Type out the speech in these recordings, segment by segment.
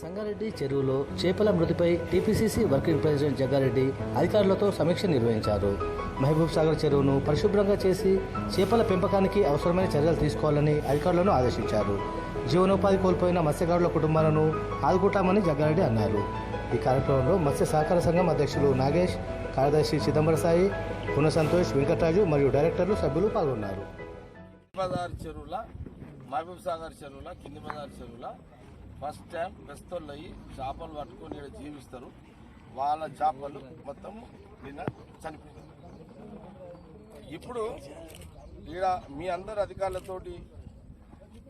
సంగారెడ్డి చెరువులో చేపల మృతిపై టీపీసీసీ వర్కింగ్ ప్రెసిడెంట్ జగ్గారెడ్డి అధికారులతో సమీక్ష నిర్వహించారు. మహబూబ్ సాగర్ చెరువును పరిశుభ్రంగా చేసి చేపల పెంపకానికి అవసరమైన చర్యలు తీసుకోవాలని అధికారులను ఆదేశించారు. జీవనోపాధి కోల్పోయిన మత్స్యకారుల కుటుంబాలను ఆదుకుంటామని జగ్గారెడ్డి అన్నారు. ఈ కార్యక్రమంలో మత్స్య సహకార సంఘం అధ్యక్షులు నాగేష్ కార్యదర్శి చిదంబర సాయి పున సంతోష్ వెంకటరాజు మరియు డైరెక్టర్లు సభ్యులు పాల్గొన్నారు. చెరువుల మహబూబ్ సాగర్ చెరువుల కింది బజార్ చెరువుల ఫస్ట్ టైం బెస్తోళ్ళు అయ్యి చేపలు పట్టుకొని ఈడ జీవిస్తారు. వాళ్ళ చేపలు మొత్తం నిన్న చనిపోయినాయి ఇప్పుడు ఈడ మీ అందరు అధికారులతోటి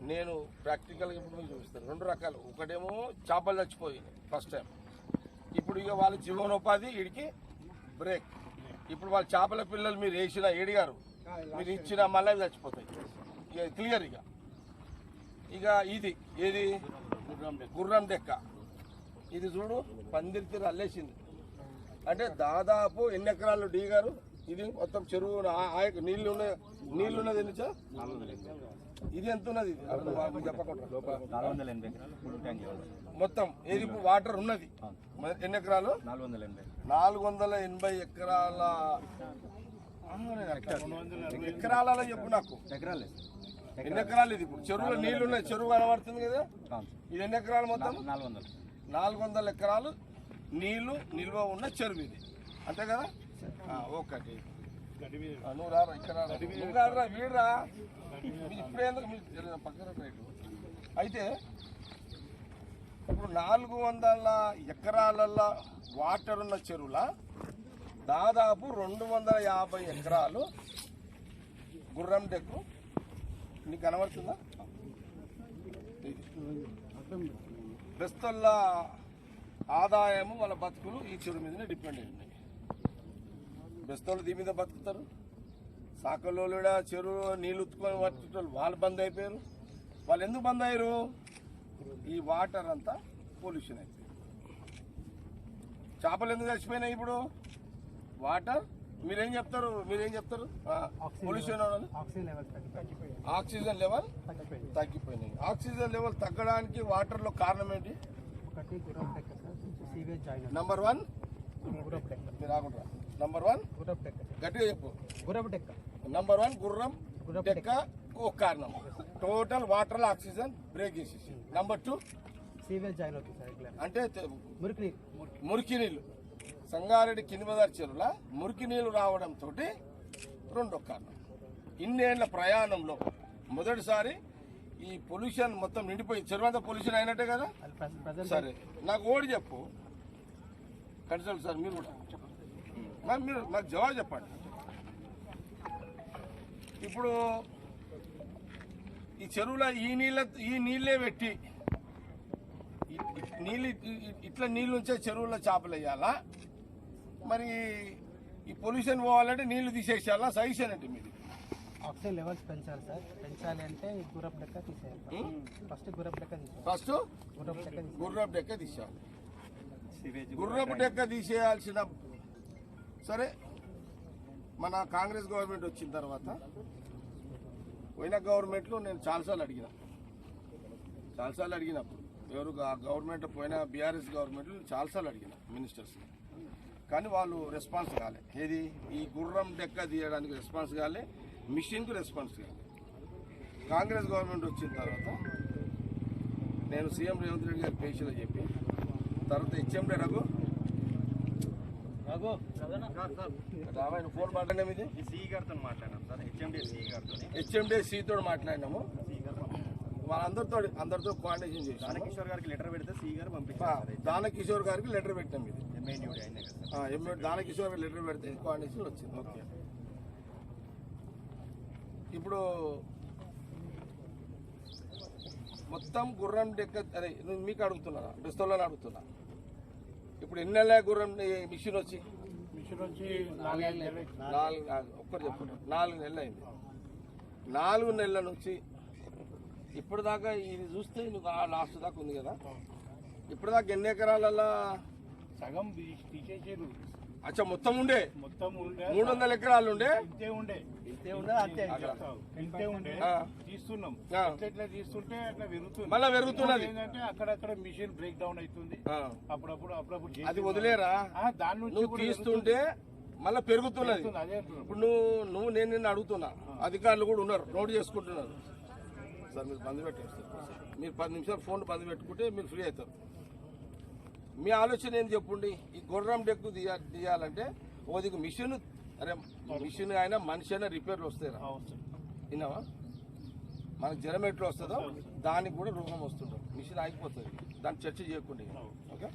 నేను ప్రాక్టికల్గా ఇప్పుడు మీకు చూపిస్తాను. రెండు రకాలు. ఒకటేమో చేపలు చచ్చిపోయినాయి ఫస్ట్ టైం ఇప్పుడు ఇక వాళ్ళ జీవనోపాధి వీడికి బ్రేక్ ఇప్పుడు వాళ్ళ చేపల పిల్లలు మీరు వేసిన ఏడిగారు మీరు ఇచ్చిన మళ్ళీ చచ్చిపోతాయి. ఇక క్లియర్ ఇక. ఇక ఇది. ఏది? గుర్రం డెక్క ఇది చూడు పందిరి అల్లేసింది. అంటే దాదాపు ఎన్ని ఎకరాలు డీ గారు? ఇది మొత్తం చెరువు ఆ- యొక్క నీళ్ళు నీళ్ళు ఉన్నది ఎన్ని ఇది ఎంత ఉన్నది చెప్పకుండా. మొత్తం ఏది వాటర్ ఉన్నది? ఎన్ని ఎకరాలు? నాలుగు వందల ఎనభై నాలుగు వందల ఎనభై ఎకరాల ఎకరాలలో చెప్పు నాకు. ఎకరాలు ఎన్ని ఎకరాలు ఇది ఇప్పుడు? చెరువులో నీళ్ళు ఉన్నాయి చెరువు కనబడుతుంది కదా? ఇది ఎన్ని ఎకరాలు మొత్తం? నాలుగు వందలు. నాలుగు వందల ఎకరాలు నీళ్ళు నిల్వ ఉన్న చెరువు ఇది. అంతే కదా? ఆ, ఒకటి ఆ, నువ్వు రారా ఇక్కడ రారా. నువ్వు రారా వీడురా. మీరు ఇప్పుడే ఎందుకు మీరు జర పక్కన రైట్ అయితే ఇప్పుడు నాలుగు వందల ఎకరాలలో వాటర్ ఉన్న చెరువుల? దాదాపు రెండు వందల యాభై ఎకరాలు గుర్రం డెక్కు నీకు కనబడుతుందా? ఇది. బెస్తల్ల ఆదాయము వాళ్ళ బతుకులు ఈ చెరువు మీదనే డిపెండ్ అయి ఉన్నాయి బెస్తోళ్ళు దీని మీద బతుకుతారు. సాకలోలుడ చెరువు నీళ్ళు ఉత్తుకొని పట్టుకోవాలి వాళ్ళు బంద్ అయిపోయారు. వాళ్ళు ఎందుకు బంద్ అయ్యారు? ఈ వాటర్ అంతా పొల్యూషన్ అయిపోయింది. చేపలు ఎందుకు చచ్చిపోయినాయి ఇప్పుడు? వాటర్ మీరేం చెప్తారు? మీరేం చెప్తారు? పొల్యూషన్ ఆక్సిజన్ లెవెల్ తగ్గిపోయింది. తగ్గిపోయినాయి ఆక్సిజన్ లెవెల్ తగ్గడానికి వాటర్లో కారణం ఏంటి? Number one? ఆగుంటారా number one? గట్టిగా చెప్పు. గురప్ డెక్క నంబర్ వన్ గుర్రం డెక్క ఒక కారణం. టోటల్ వాటర్ ఆక్సిజన్ బ్రేక్ చేసేసి. Number two? సీవేజ్ జాయిన్ అవుతుంది అంటే మురికి నీళ్ళు. సంగారెడ్డి కిందిమదారి చెరువుల మురికి నీళ్ళు రావడంతో రెండో కారణం. ఇన్నేళ్ళ ప్రయాణంలో మొదటిసారి ఈ పొల్యూషన్ మొత్తం నిండిపోయి చెరువు అంతా పొల్యూషన్ అయినట్టే కదా? సరే నాకు ఓడి చెప్పు. కన్సల్ట్ సార్ మీరు కూడా నాకు మీరు నాకు జవాబు చెప్పండి. ఇప్పుడు ఈ చెరువులో ఈ నీళ్ళ ఈ నీళ్ళే పెట్టి నీళ్ళు ఇట్లా నీళ్ళు ఉంచే చెరువులో చేపలు వేయాలా? మరి ఈ పొల్యూషన్ పోవాలంటే నీళ్ళు తీసేసేయాలా? సజెషన్ అంటే మీది? ఆక్సిజన్ లెవెల్స్ పెంచాలి సార్. పెంచాలి అంటే ఈ గురప్ డెక్క తీసేయాలి ఫస్ట్ గురప్ డెక్క తీసేయాలి. ఫస్ట్? గురప్ డెక్క గుర్రపు డెక్క తీసేయాలి. గుర్రపు డెక్క తీసేయాల్సిన సరే మన కాంగ్రెస్ గవర్నమెంట్ వచ్చిన తర్వాత పోయిన గవర్నమెంట్లో నేను చాలాసార్లు అడిగిన. చాలాసార్లు అడిగినప్పుడు ఎవరు ఆ గవర్నమెంట్ పోయిన బీఆర్ఎస్ గవర్నమెంట్ చాలాసార్లు అడిగిన మినిస్టర్స్ కానీ వాళ్ళు రెస్పాన్స్ కాలే. ఏది? ఈ గుర్రం డెక్క తీయడానికి రెస్పాన్స్ కాలే మిషన్కు రెస్పాన్స్ కాలే. కాంగ్రెస్ గవర్నమెంట్ వచ్చిన తర్వాత నేను సీఎం రేవంత్ రెడ్డి గారి పేషీలో చెప్పి తర్వాత హెచ్ఎండి రఘు. రామాయణ ఫోన్ మాట్లాడినాం ఇది? సిఈ గారితో మాట్లాడినాం సార్ హెచ్ఎండి సిఈ గారితో. హెచ్ఎండి సీతో మాట్లాడినాము. వాళ్ళందరితో అందరితో కోఆర్డినేషన్ చేసాము దానకిషోర్ గారికి లెటర్ పెడితే సిఈ గారు పంపించారు దానకిషోర్ గారికి లెటర్ పెట్టాం ఇది. గారికి లెటర్ పెడితే కోఆర్డినేషన్ వచ్చింది. ఓకే. ఇప్పుడు మొత్తం గుర్రం డెక్క అదే మీకు అడుగుతున్నా బెస్తోళ్ళని అడుగుతున్నా. ఇప్పుడు ఎన్ని నెలల గుర్రం మిషన్ వచ్చి? మిషన్ వచ్చి నాలుగు నాలుగు- ఒక్కటి చెప్పండి. నాలుగు నెలలు అయింది నాలుగు నెలల నుంచి ఇప్పుడు దాకా ఇది చూస్తే నువ్వు ఆ లాస్ట్ దాకా ఉంది కదా. ఇప్పుడు దాకా ఎన్ని ఎకరాలలో సగం తీసేసారు అచ్చా మొత్తం ఉండే? మొత్తం ఉండే. మూడు వందల ఎకరాలు ఉండే? ఇంతే ఉండే. ఇంతే ఉందా అంతే. ఇంతే ఉండే. తీస్తున్నాం. ఆ. ఎట్లా తీస్తుంటే అట్లా పెరుగుతుంది. మళ్ళా పెరుగుతున్నది. ఏంటంటే అక్కడక్కడ మిషన్ బ్రేక్ డౌన్ అవుతుంది. అప్పుడప్పుడు అప్పుడప్పుడు అది వదిలేరా? ఆ, దాని నుంచి తీస్తుంటే మళ్ళా పెరుగుతున్నది. ఇప్పుడు నువ్వు నువ్వు నేను నిన్ను అడుగుతున్నా. అధికారులు కూడా ఉన్నారు నోట్ చేసుకుంటున్నారు. సార్ మీరు బంద్ పెట్టండి. సార్ మీరు పది నిమిషాలు ఫోన్ బంద్ పెట్టుకుంటే మీరు ఫ్రీ అవుతారు. మీ ఆలోచన ఏం చెప్పండి? ఈ గుర్రం డెక్కు తీయ తీయాలంటే ఓదికి మిషన్ అరే మిషన్ అయినా మనిషి అయినా రిపేర్లు వస్తాయిరా. విన్నావా? మనకు జ్వరం ఎట్లా వస్తుందో దానికి కూడా రోగం వస్తుంటుంది. మిషన్ ఆగిపోతుంది. దాన్ని చర్చ చేయకుండా. ఓకే?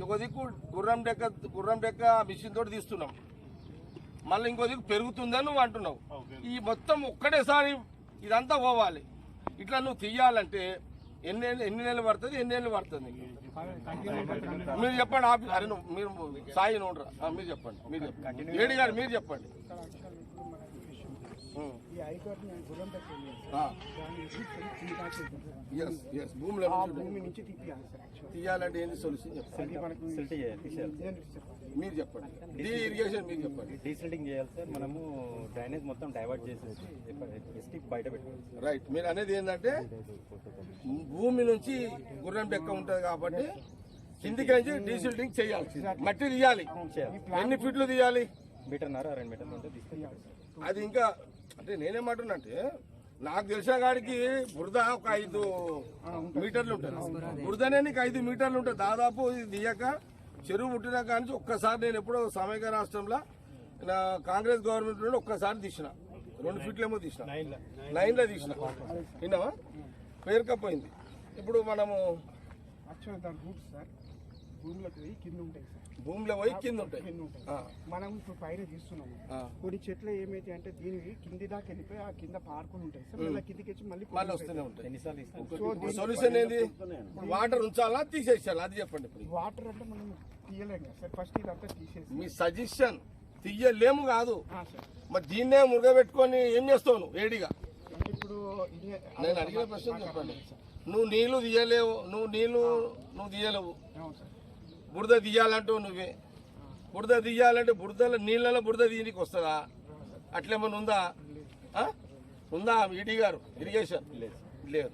ఇంకో దిక్కు గుర్రం డెక్క గుర్రం డెక్క మిషన్ తోటి తీస్తున్నాం. మళ్ళీ ఇంకో దిక్కు పెరుగుతుందని నువ్వు అంటున్నావు. ఈ మొత్తం ఒక్కటేసారి ఇదంతా పోవాలి. ఇట్లా నువ్వు తీయాలంటే ఎన్ని ఎన్ని నెలలు పడుతుంది ఎన్ని నెలలు పడుతుంది? మీరు చెప్పండి ఆఫీస్ అరే మీరు సాయి నోడ్రా మీరు చెప్పండి మీరు చెప్పండి. ఏడి గారు మీరు చెప్పండి. ఈ హైకోర్టు నేను గుర్రం పెట్టింది ఆ. నుంచి భూమి నుంచి సార్ తీయాలంటే ఏంది సొల్యూషన్ చెప్పండి. మనకు మీరు చెప్పండి. డీ ఇరిగేషన్ మీరు చెప్పండి. డీసిల్టింగ్ చేయాలి సార్. మనము డ్రైనేజ్ మొత్తం డైవర్ట్ చేసేసి బయట పెట్టుకోవాలి రైట్ మీరు అనేది ఏంటంటే భూమి నుంచి గుర్రం డెక్క ఉంటుంది కాబట్టి కిందికి నుంచి డీసిల్టింగ్ చేయాలి మట్టి తీయాలి. ఎన్ని ఫీట్లు తీయాలి? మీటర్న్నర రెండు మీటర్లు తీసుకెళ్ళాలి అది ఇంకా అంటే నేనేమంటున్నంటే నాకు తెలిసిన కాడికి బురద ఒక ఐదు మీటర్లు ఉంటుంది బురదనే నీకు ఐదు మీటర్లు ఉంటుంది దాదాపు ఇది తీయక చెరువు పుట్టిన కానీ ఒక్కసారి నేను ఎప్పుడో సమైక్య రాష్ట్రంలో నా కాంగ్రెస్ గవర్నమెంట్ నుండి ఒక్కసారి తీసిన. రెండు ఫీట్లేమో తీసిన. లైన్లో తీసిన. విన్నావా పేరుకపోయింది. ఇప్పుడు మనము సార్. భూమిలోకి కింద ఉంటాయి భూమిలో పోయి కింద ఉంటాయి. మనం ఇప్పుడు పైన తీస్తున్నాము. కొన్ని చెట్లు ఏమైతే అంటే దీనివి కింది దాకా వెళ్ళిపోయి ఆ కింద పారుకుని ఉంటాయి. సార్ మళ్ళీ కిందికి వచ్చి మళ్ళీ మళ్ళీ వస్తూనే ఉంటాయి. సొల్యూషన్ ఏంది? ఇప్పుడు వాటర్ ఉంచాలా తీసేసాలా అది చెప్పండి ఇప్పుడు. వాటర్ అంటే మనం కదా సార్. ఫస్ట్ ఇదంతా తీసేసి మీ సజెషన్ తీయలేము కాదు. మరి దీన్నే మురగబెట్టుకొని ఏం చేస్తావు నువ్వు వేడిగా అంటే ఇప్పుడు నేను అడిగిన ప్రశ్న చెప్పండి. నువ్వు నీళ్ళు తీయలేవు నువ్వు నీళ్ళు నువ్వు తీయలేవు. బురద తీయాలంటావు నువ్వే. బురద తీయాలంటే బురదలో నీళ్ళలో బురద తీయనికి వస్తుందా? అట్లేమన్నా ఉందా? ఉందా ఈడీ గారు? ఇరిగేషన్? లేదు.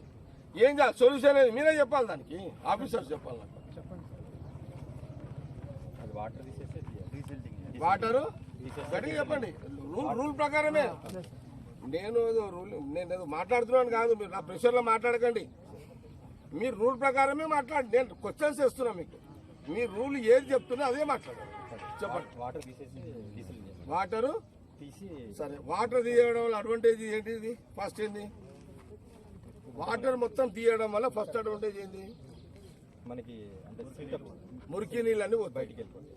ఏం కాదు సొల్యూషన్ అనేది మీరే చెప్పాలి దానికి. ఆఫీసర్స్ చెప్పాలి నాకు. చెప్పండి సార్ అది వాటర్? గట్టిగా చెప్పండి. రూల్ రూల్ ప్రకారమే. నేను ఏదో రూల్ నేను ఏదో మాట్లాడుతున్నాను కాదు. మీరు నా ప్రెషర్లో మాట్లాడకండి. మీరు రూల్ ప్రకారమే మాట్లాడి నేను క్వశ్చన్స్ ఇస్తున్నా మీకు. మీ రూల్ ఏది చెప్తున్నా అదే మాట్లాడాలి. చెప్పండి. వాటర్ తీసేసి డీసిల్టింగ్ చేయాలి వాటరు? తీసి సరే వాటర్ తీయడం వల్ల అడ్వాంటేజ్ ఏంటిది? ఫస్ట్ ఏంది? వాటర్ మొత్తం తీయడం వల్ల ఫస్ట్ అడ్వాంటేజ్ ఏంది? మనకి అంటే మురికి నీళ్ళన్నీ పోతాయి. బయటికి వెళ్ళిపోతుంది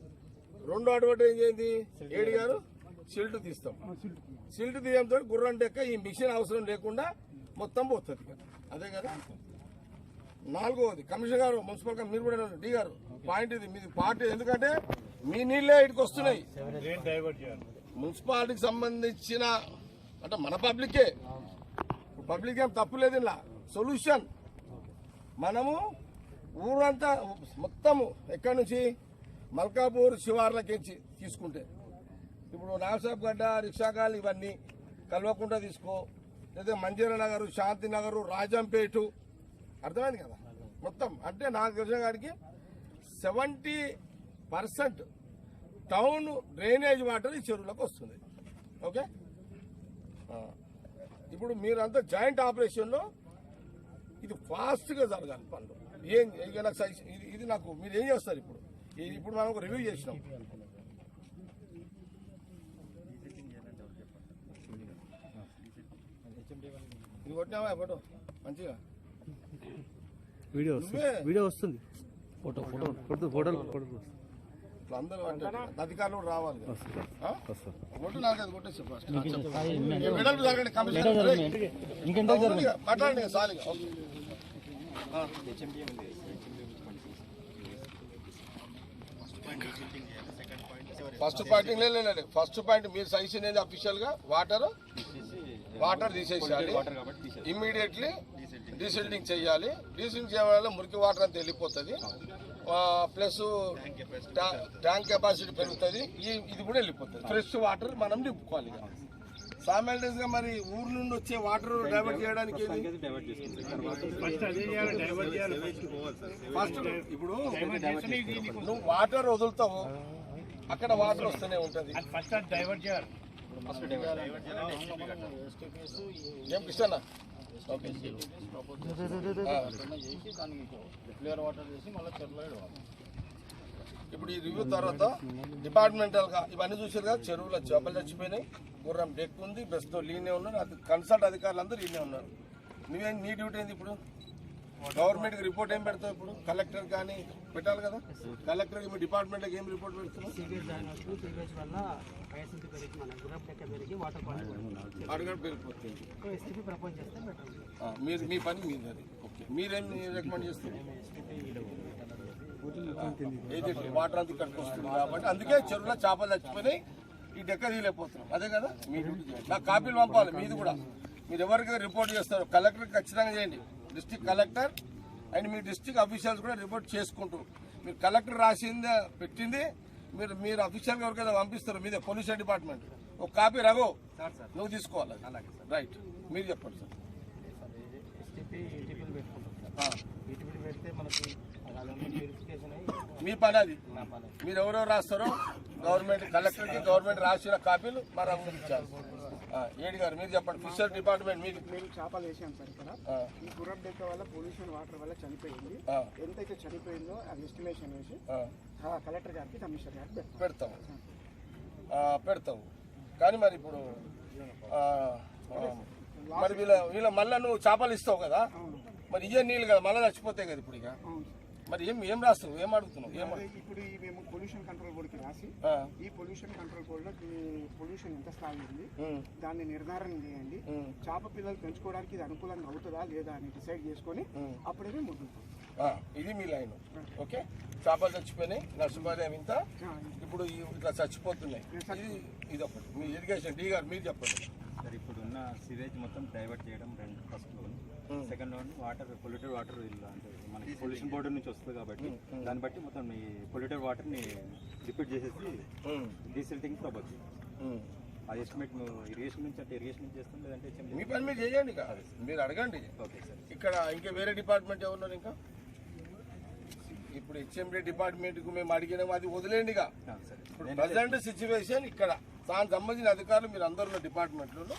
రెండో అడ్వాంటేజ్ ఏంది? ఏడి గారు? సిల్ట్ తీస్తాం. సిల్ట్ తీయడంతో గుర్రం డెక్క ఈ మిషన్ అవసరం లేకుండా మొత్తం పోతుంది. అదే కదా? నాలుగవది కమిషనర్ గారు మున్సిపల్ మీరు కూడా డి గారు. పాయింట్ ఇది మీది పార్టీ ఎందుకంటే మీ నీళ్ళే ఇటుకు వస్తున్నాయి. మున్సిపాలిటీకి సంబంధించిన అంటే మన పబ్లికే. పబ్లిక్ ఏం తప్పు లేదు ఇలా. సొల్యూషన్. మనము ఊరంతా మొత్తము ఎక్కడి నుంచి? మల్కాపూర్ శివార్లకించి తీసుకుంటే. ఇప్పుడు నాగసాబ్ గడ్డ రిక్షాగాలు ఇవన్నీ కల్వకుండా తీసుకో. లేదా మంజీర నగరు శాంతి నగరు రాజంపేటు అర్థమైంది కదా? మొత్తం. అంటే నాకు తెలిసిన గారికి seventy percent town drainage water ఈ చెరువులకు వస్తుంది. ఓకే? ఇప్పుడు మీరంతా జాయింట్ ఆపరేషన్లో ఇది ఫాస్ట్గా జరగాలి పనులు. ఏం ఇక నాకు సజెషన్- ఇది ఇది నాకు మీరు ఏం చేస్తారు ఇప్పుడు? ఇది ఇప్పుడు మనం ఒక రివ్యూ చేసినాం. ఇది కొట్టినావా? ఫోటో? మంచిగా? వీడియో నువ్వే. వీడియో వస్తుంది. Photo photo photo. ఫోటోలు ఫోటో ఇట్లా అందరూ అంటే అధికారులు కూడా రావాలి కదా. ఆ? కొట్టు నాకు అది కొట్టేసి ఫస్ట్. జరగండి కమిషనర్ మాట్లాడండి పాయింట్ లేదు ఫస్ట్ పాయింట్ మీరు సజెషన్ ఏంది అఫీషియల్గా వాటర్ వాటర్ తీసేసేయాలి. వాటర్ కాబట్టి తీసేసి ఇమ్మీడియట్లీ డీసిల్టింగ్ చేయాలి. డీసిల్టింగ్ చేయడం వల్ల మురికి వాటర్ అంతా వెళ్ళిపోతుంది. ప్లస్ ట్యాంక్ కెపాసిటీ పెరుగుతుంది. ఇది కూడా వెళ్ళిపోతుంది. ఫ్రెష్ వాటర్ మనం నింపుకోవాలి సామాన్యస్గా మరి ఊరు నుండి వచ్చే వాటర్ డైవర్ట్ చేయడానికి ఫస్ట్ అదే చేయాలి డైవర్ట్ చేయాలి ఫస్ట్ ఇప్పుడు నువ్వు వాటర్ వదులుతావు. అక్కడ వాటర్ వస్తూనే ఉంటది. అది ఫస్ట్ అది ఇప్పుడు ఈ రివ్యూ తర్వాత డిపార్ట్మెంటల్గా ఇవన్నీ చూసారు కదా చెరువులో చేపలు చచ్చిపోయినాయి. గుర్రం డెక్ ఉంది బెస్ట్ లీనే ఉన్నారు. అది కన్సల్ట్ అధికారులు అందరూ లీనే ఉన్నారు. నువ్వేం నీ డ్యూటీ ఏంది ఇప్పుడు? గవర్నమెంట్కి రిపోర్ట్ ఏం పెడతావు ఇప్పుడు? కలెక్టర్ కానీ పెట్టాలి కదా? కలెక్టర్కి మీ డిపార్ట్మెంట్కి ఏం రిపోర్ట్ అడగడ పెరిగిపోతుంది. మీరు మీ పని మీది అది. ఓకే. మీరేం రికమెండ్ చేస్తారు? ఏది వాటర్ అంతా ఇక్కడికి వస్తుంది కాబట్టి అందుకే చెరువులో చేపలు చచ్చిపోయినాయి ఈ డెక్క తీయలేకపోతున్నాం. అదే కదా? మీ డ్యూటీ చేయండి. నాకు కాపీలు పంపాలి మీది కూడా. మీరు ఎవరికి రిపోర్ట్ చేస్తారు కలెక్టర్కి ఖచ్చితంగా చేయండి. డిస్టిక్ కలెక్టర్ అండ్ మీ డిస్టిక్ అఫీషియల్స్ కూడా రిపోర్ట్ చేసుకుంటూ మీరు కలెక్టర్ రాసింది పెట్టింది మీరు మీరు అఫీషియల్గా ఎవరికైనా పంపిస్తారు మీదే పొల్యూషన్ డిపార్ట్మెంట్. ఒక కాపీ రఘు నువ్వు తీసుకోవాలి. రైట్ మీరు చెప్పండి సార్. వెరిఫికేషన్ అయ్యి మీ పని అది. మీరు ఎవరెవరు రాస్తారో గవర్నమెంట్ కలెక్టర్కి గవర్నమెంట్ రాసిన కాపీలు మరి అందరికి ఇచ్చారు. ఏడి గారు మీరు చెప్పండి. ఫిషర్ డిపార్ట్మెంట్ మీకు మేము చేపలు వేసాం సార్ ఇక్కడ. ఈ గుర్రం డెక్క వల్ల పొల్యూషన్ వాటర్ వల్ల చనిపోయింది. ఎంతైతే చనిపోయిందో అది ఎస్టిమేషన్ వేసి కలెక్టర్ గారికి కమిషనర్ గారికి పెడతాం. పెడతాము కానీ మరి ఇప్పుడు మరి వీళ్ళ వీళ్ళ మళ్ళీ నువ్వు చేపలు ఇస్తావు కదా? మరి ఇయ్య నీళ్ళు కదా మళ్ళీ చచ్చిపోతాయి కదా ఇప్పుడు ఇక? మరి ఏం ఏం రాస్తావు? ఏం అడుగుతున్నావు? ఏం ఇప్పుడు ఈ మేము పొల్యూషన్ కంట్రోల్ బోర్డుకి రాసి ఈ పొల్యూషన్ కంట్రోల్ బోర్డులో పొల్యూషన్ ఎంత స్థాయి ఉంది దాన్ని నిర్ధారణ చేయండి. చేప పిల్లలు పెంచుకోవడానికి ఇది అనుకూలంగా అవుతుందా లేదా అని డిసైడ్ చేసుకొని. అప్పుడే ఆ, ఇది మీ లైన్. ఓకే? చేపలు చచ్చిపోయినాయి నష్టపరిహారం ఇంత ఇప్పుడు ఇట్లా చచ్చిపోతున్నాయి. ఇది ఇది ఒకటి మీ ఇరిగేషన్ డీ గారు మీరు చెప్పండి. సార్ ఇప్పుడు ఉన్న సివేజ్ మొత్తం డైవర్ట్ చేయడం రెండు first loan second loan water polluted water అంటే మనకి పొల్యూషన్ బోర్డు నుంచి వస్తుంది కాబట్టి దాన్ని బట్టి మొత్తం ఈ పొల్యూటెడ్ వాటర్ని రిపీట్ చేసేసి ఉమ్, డీసిల్టింగ్ ప్రపోజ్ ఉమ్. ఆ ఎస్టిమేట్ ఇరిగేషన్ నుంచి అంటే ఇరిగేషన్ నుంచి చేస్తాం లేదంటే మీ పని మీరు చేయండి మీరు అడగండి. ఓకే సార్ ఇక్కడ ఇంకా వేరే డిపార్ట్మెంట్ ఎవరున్నారు ఇంకా? ఇప్పుడు హెచ్ఎండి డిపార్ట్మెంట్కు మేము అడిగినాము అది వదిలేండి ఇక. ఆ, సరే. ఇప్పుడు ప్రజెంట్ సిచ్యువేషన్ ఇక్కడ. దానికి సంబంధించిన అధికారులు మీరు అందరు ఉన్న డిపార్ట్మెంట్లలో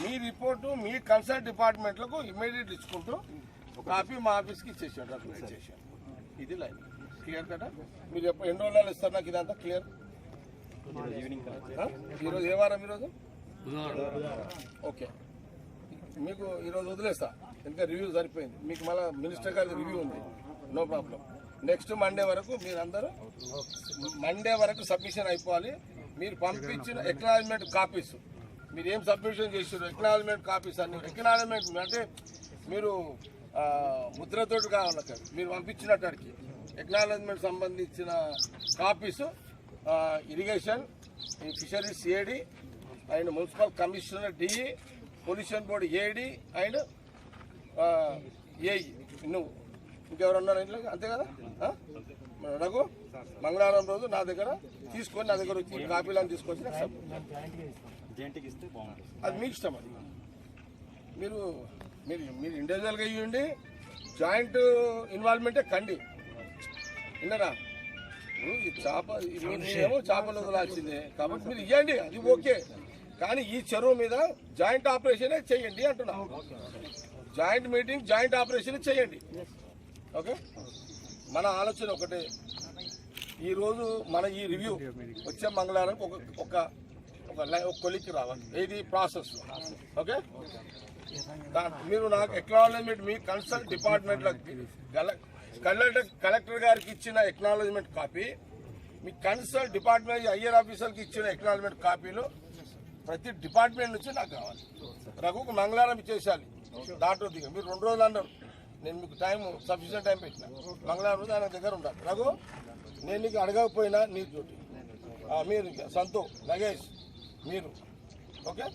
మీ రిపోర్టు మీ కన్సల్ట్ డిపార్ట్మెంట్లకు ఇమీడియట్ ఇచ్చుకుంటూ కాపీ మా ఆఫీస్కి ఇచ్చేసాడు ఇది లైన్. క్లియర్ కదా? మీరు ఎప్పుడు ఎన్ని రోజులు ఇస్తారు నాకు ఇదంతా? క్లియర్ ఈరోజు ఏ వారం ఈరోజు? ఓకే. మీకు ఈరోజు వదిలేస్తా. ఇంకా రివ్యూ సరిపోయింది. మీకు మళ్ళీ మినిస్టర్ గారి రివ్యూ ఉంది. నో ప్రాబ్లం నెక్స్ట్ మండే వరకు మీరందరూ మండే వరకు సబ్మిషన్ అయిపోవాలి. మీరు పంపించిన ఎక్నాలజ్మెంట్ కాపీస్ మీరు ఏం సబ్మిషన్ చేసారు ఎక్నాలజ్మెంట్ కాపీస్ అన్ని. ఎక్నాలజ్మెంట్ అంటే మీరు ముద్రతోటి కావాలి మీరు పంపించినట్టుకి ఎక్నాలజ్మెంట్ సంబంధించిన copies irrigation fisheries AD and municipal commissioner DE pollution board AD and AE నువ్వు ఇంకెవరున్నారు ఇంట్లో అంతే కదా? రఘు మంగళవారం రోజు నా దగ్గర తీసుకొని నా దగ్గర వచ్చి కాపీలను తీసుకొచ్చి అది మీ ఇష్టం అది. మీరు మీరు మీరు ఇండివిజువల్గా ఇవ్వండి జాయింట్ ఇన్వాల్వ్మెంటే కండి. విన్నారా? ఇప్పుడు ఈ చేప ఏమో చేపలు వదలాల్సిందే. కాబట్టి మీరు ఇవ్వండి అది ఓకే. కానీ ఈ చెరువు మీద జాయింట్ ఆపరేషనే చేయండి అంటున్నా. జాయింట్ మీటింగ్ జాయింట్ ఆపరేషన్ చేయండి. ఓకే? మన ఆలోచన ఒకటే. ఈరోజు మన ఈ రివ్యూ వచ్చే మంగళవారం ఒక ఒక ఒక ఒక కొలిక్కి రావాలి. ఏది? ప్రాసెస్. ఓకే? మీరు నాకు ఎక్నాలజ్మెంట్ మీ కన్సల్ట్ డిపార్ట్మెంట్ కలెక్టర్ కలెక్టర్ గారికి ఇచ్చిన ఎక్నాలజ్మెంట్ కాపీ మీ కన్సల్ట్ డిపార్ట్మెంట్ ఐఆర్ ఆఫీసర్కి ఇచ్చిన ఎక్నాలజ్మెంట్ కాపీలు ప్రతి డిపార్ట్మెంట్ నుంచి నాకు కావాలి రఘుకు మంగళవారం ఇచ్చేసాలి దాటో దిగ. మీరు రెండు రోజులు అన్నారు. నేను మీకు టైం సఫిషియెంట్ టైం పెట్టిన. మంగళవారం రోజు ఆయన దగ్గర ఉండాలి. రఘు నేను నీకు అడగకపోయినా నీ డ్యూటీ. మీరు ఇంకా సంతో నగేష్ మీరు. ఓకే?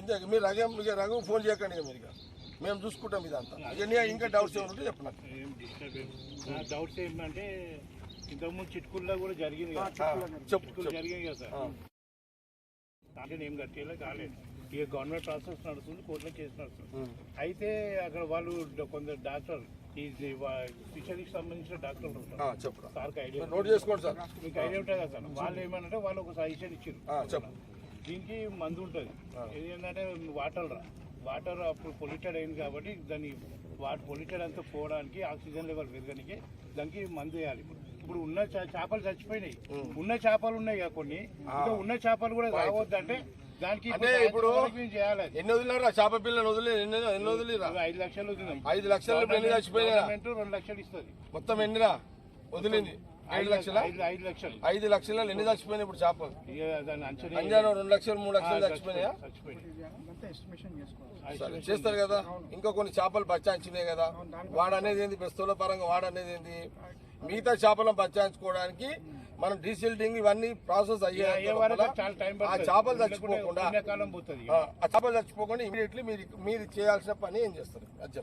ఇంత మీరు రఘు రఘు ఫోన్ చేయకండి ఇక మీరు ఇక. మేము చూసుకుంటాం ఇదంతా. ఇవన్నీ ఇంకా డౌట్స్ ఏమైనా ఉంటే చెప్పు నాకు. ఏం డిస్టర్బెన్స్ నా డౌట్స్ ఏంటంటే ఇంతకుముందు చిట్కుల్లో కూడా జరిగింది చెప్పు జరిగాయి కదా సార్. దాంట్లో ఏం కట్టేలా కాలేదు. ఇక గవర్నమెంట్ ప్రాసెస్ నడుస్తుంది కోర్టులో కేసు నడుస్తుంది. అయితే అక్కడ వాళ్ళు కొందరు డాక్టర్ ఈ స్పెషలిస్ట్ సంబంధించిన డాక్టర్లు ఉంటారు. సార్కి ఐడియా నోట్ చేసుకోండి సార్. మీకు ఐడియా ఉంటుంది కదా సార్. వాళ్ళు ఏమనంటే వాళ్ళు ఒక సజెషన్ ఇచ్చారు దీనికి మందు ఉంటుంది. ఏంటంటే వాటర్ రా. వాటర్ అప్పుడు పొల్యూటెడ్ అయింది కాబట్టి దాన్ని వాటి పొల్యూటెడ్ అంతా పోవడానికి ఆక్సిజన్ లెవెల్ పెరగడానికి దానికి మందు వేయాలి. ఇప్పుడు ఇప్పుడు ఉన్న చేపలు చచ్చిపోయినాయి. ఉన్న చేపలు ఉన్నాయి కొన్ని. ఇంకా ఉన్న చేపలు కూడా రావద్దంటే అంటే ఇప్పుడు. ఎన్ని వదిలేరా చేప పిల్లని వదిలే ఎన్ని ఎన్ని వదిలేరా ఐదు లక్షలు వదిలినాం. ఐదు లక్షలు ఎన్ని చచ్చిపోయినా గవర్నమెంట్ రెండు లక్షలు ఇస్తుంది. మొత్తం ఎన్నిరా వదిలింది. ఐదు లక్షల? ఐదు ఐదు లక్షలు. ఐదు లక్షల ఎన్ని చచ్చిపోయినాయి ఇప్పుడు చేపలు అంజానం రెండు లక్షలు మూడు లక్షలు చచ్చిపోయినాయా? చేస్తారు కదా. ఇంకా కొన్ని చేపలు బచ్చాయించినాయి కదా. వాడు అనేది ఏంది? బెస్తుల పరంగా వాడు అనేది ఏంది మిగతా చేపలను బచ్చాయించుకోవడానికి మనం డీసిల్టింగ్ ఇవన్నీ ప్రాసెస్ అయ్యే అయ్యే వరకు చాలా టైం ఆ చేపలు చచ్చిపోకుండా ఆ చేపలు చచ్చిపోకుండా ఇమీడియట్లీ మీరు మీరు చేయాల్సిన పని ఏం చేస్తారు? అది